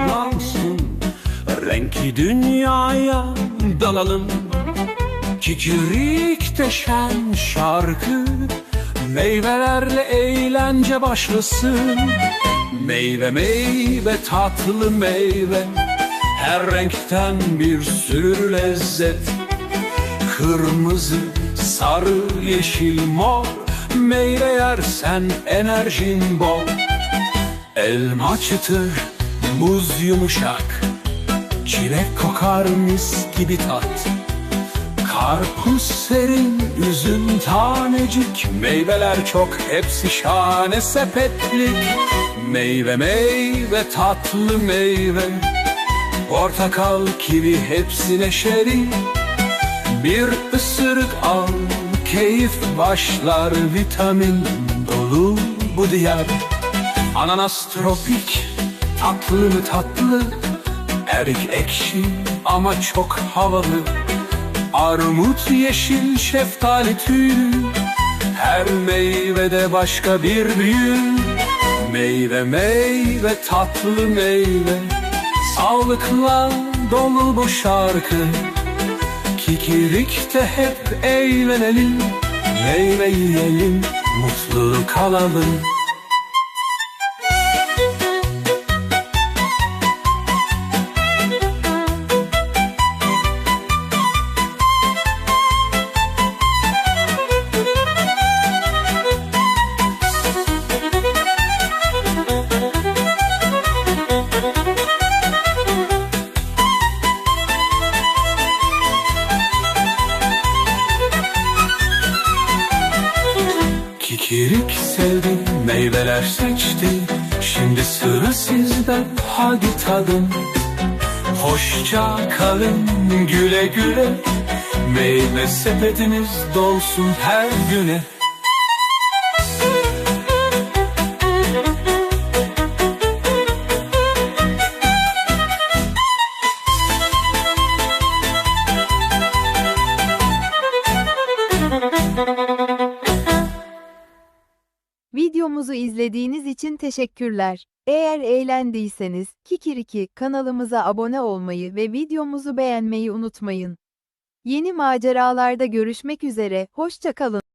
yansın Renkli dünyaya dalalım. Kikirikte şen şarkı Meyvelerle eğlence başlasın. Meyve meyve tatlı meyve Her renkten bir sürü lezzet. Kırmızı, sarı, yeşil, mor Meyve yersen enerjin bol. Elma çıtır, muz yumuşak Çilek kokar mis gibi tat. Karpuz serin, üzüm tanecik Meyveler çok, hepsi şahane sepetlik. Meyve meyve, tatlı meyve. Portakal, kivi hepsi neşeli. Bir ısırık al, keyif başlar Vitamin dolu bu diyar. Ananas tropik, tatlı tatlı Erik ekşi ama çok havalı. Armut yeşil, şeftali tüylü Her meyvede başka bir büyü. Meyve meyve tatlı meyve Sağlıkla dolu bu şarkı. Kikirikte hep eğlenelim Meyve yiyelim, mutlu kalalım Kikirik sevdi, meyveler seçti. Şimdi sıra sizde, hadi tadın. Hoşça kalın, güle güle. Meyve sepetiniz dolsun her güne Videomuzu izlediğiniz için teşekkürler. Eğer eğlendiyseniz Kikiriki kanalımıza abone olmayı ve videomuzu beğenmeyi unutmayın. Yeni maceralarda görüşmek üzere, hoşça kalın.